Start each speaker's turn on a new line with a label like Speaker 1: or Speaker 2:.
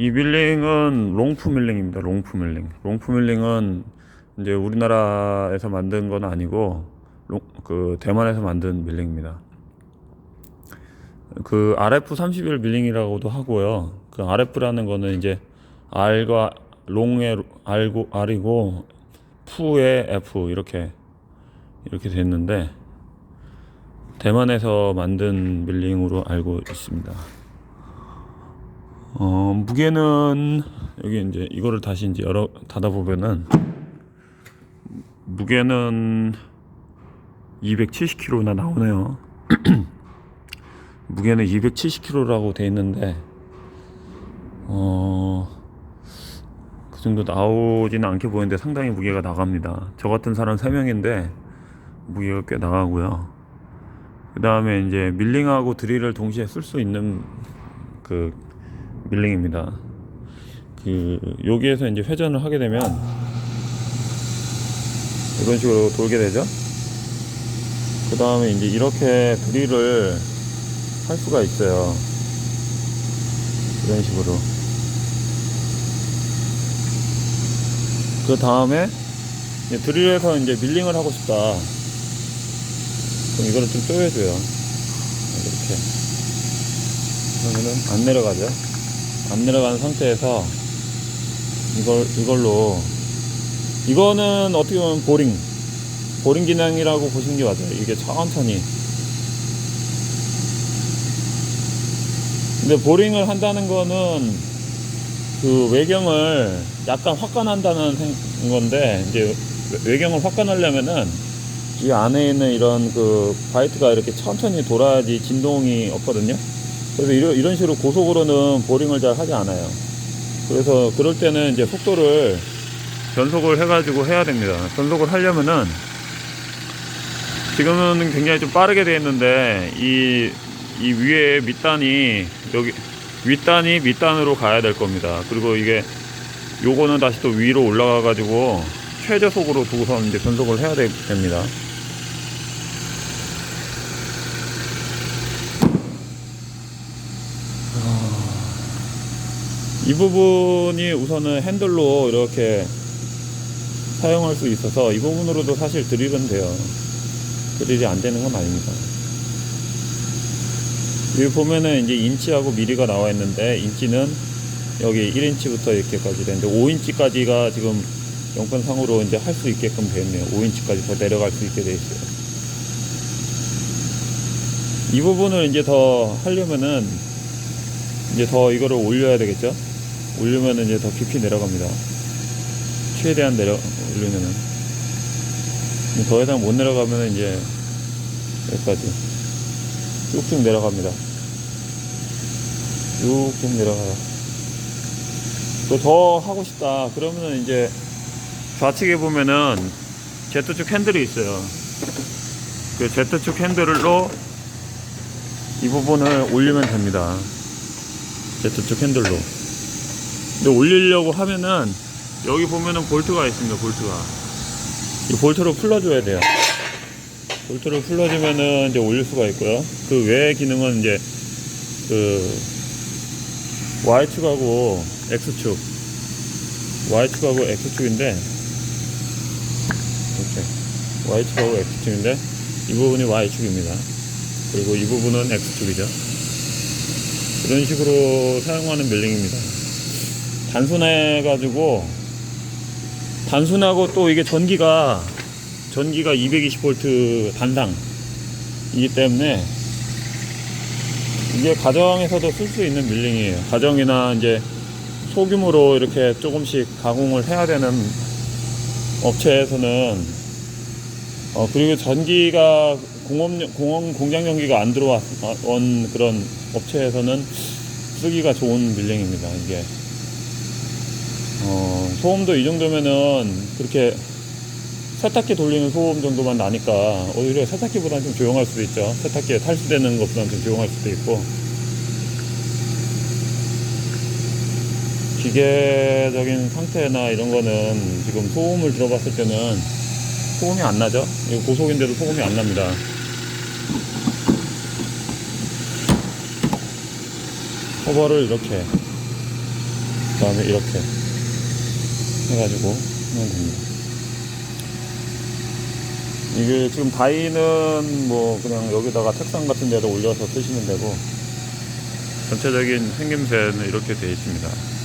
Speaker 1: 이 밀링은 롱프 밀링입니다. 롱프 밀링. 롱프 밀링은 이제 우리나라에서 만든 건 아니고 롱, 그 대만에서 만든 밀링입니다. 그 RF31 밀링이라고도 하고요. 그 RF라는 거는 이제 R과 롱의 R고 R이고 푸의 F 이렇게 이렇게 됐는데 대만에서 만든 밀링으로 알고 있습니다. 어, 무게는 여기 이제 이거를 다시 이제 열어 닫아 보면은 무게는 270kg나 나오네요. 무게는 270kg라고 돼 있는데 어, 그 정도 나오지는 않게 보이는데 상당히 무게가 나갑니다. 저 같은 사람 3명인데 무게가 꽤 나가고요. 그 다음에 이제 밀링하고 드릴을 동시에 쓸 수 있는 그 밀링입니다. 그 여기에서 이제 회전을 하게 되면 이런 식으로 돌게 되죠. 그 다음에 이제 이렇게 드릴을 할 수가 있어요. 이런 식으로. 그 다음에 드릴에서 이제 밀링을 하고 싶다. 그럼 이거를 좀 쪼여줘요. 이렇게. 그러면은 안 내려가죠. 안 내려가는 상태에서 이걸 이걸로 이거는 어떻게 보면 보링 보링 기능이라고 보시는 게 맞아요. 이게 천천히. 근데 보링을 한다는 거는 그 외경을 약간 확간한다는 생- 건데 이제 외경을 확간하려면은 이 안에 있는 이런 그 바이트가 이렇게 천천히 돌아야지 진동이 없거든요. 그래서 이런, 이런 식으로 고속으로는 보링을 잘 하지 않아요. 그래서 그럴 때는 이제 속도를 변속을 해가지고 해야 됩니다. 변속을 하려면은 지금은 굉장히 좀 빠르게 되어 있는데 이, 이 위에 밑단이 여기 윗단이 밑단으로 가야 될 겁니다. 그리고 이게 요거는 다시 또 위로 올라가 가지고 최저속으로 두고서 이제 변속을 해야 되- 됩니다. 이 부분이 우선은 핸들로 이렇게 사용할 수 있어서 이 부분으로도 사실 드릴은 돼요. 드릴이 안 되는 건 아닙니다. 여기 보면은 이제 인치하고 미리가 나와 있는데 인치는 여기 1인치부터 이렇게까지 되는데 5인치까지가 지금 영판상으로 이제 할 수 있게끔 되어 있네요. 5인치까지 더 내려갈 수 있게 되어 있어요. 이 부분을 이제 더 하려면은 이제 더 이거를 올려야 되겠죠? 올리면은 이제 더 깊이 내려갑니다. 최대한 내려 올리면은 더 이상 못 내려가면은 이제 여기까지 쭉쭉 내려갑니다. 쭉쭉 내려가요. 또 더 하고 싶다. 그러면은 이제 좌측에 보면은 Z축 핸들이 있어요. 그 Z축 핸들로 이 부분을 올리면 됩니다. Z축 핸들로. 근데 올리려고 하면은 여기 보면은 볼트가 있습니다. 볼트가. 이 볼트로 풀어줘야 돼요. 볼트를 풀어주면은 이제 올릴 수가 있고요. 그 외의 기능은 이제 그 Y축하고 X축, Y축하고 X축인데 이렇게 Y축하고 X축인데 이 부분이 Y축입니다. 그리고 이 부분은 X축이죠. 이런 식으로 사용하는 밀링입니다. 단순해가지고 단순하고 또 이게 전기가 전기가 220V 단상이기 때문에 이게 가정에서도 쓸 수 있는 밀링이에요. 가정이나 이제 소규모로 이렇게 조금씩 가공을 해야 되는 업체에서는 어 그리고 전기가 공업 공업 공장 전기가 안 들어온 그런 업체에서는 쓰기가 좋은 밀링입니다. 이게 어 소음도 이 정도면은 그렇게 세탁기 돌리는 소음 정도만 나니까 오히려 세탁기보다는 좀 조용할 수도 있죠. 세탁기에 탈수되는 것보다는 좀 조용할 수도 있고 기계적인 상태나 이런 거는 지금 소음을 들어봤을 때는 소음이 안 나죠. 이거 고속인데도 소음이 안 납니다. 커버를 이렇게 그 다음에 이렇게 해가지고 하면 됩니다. 이게 지금 다이는 뭐 그냥 여기다가 책상 같은 데다 올려서 쓰시면 되고 전체적인 생김새는 이렇게 되어 있습니다.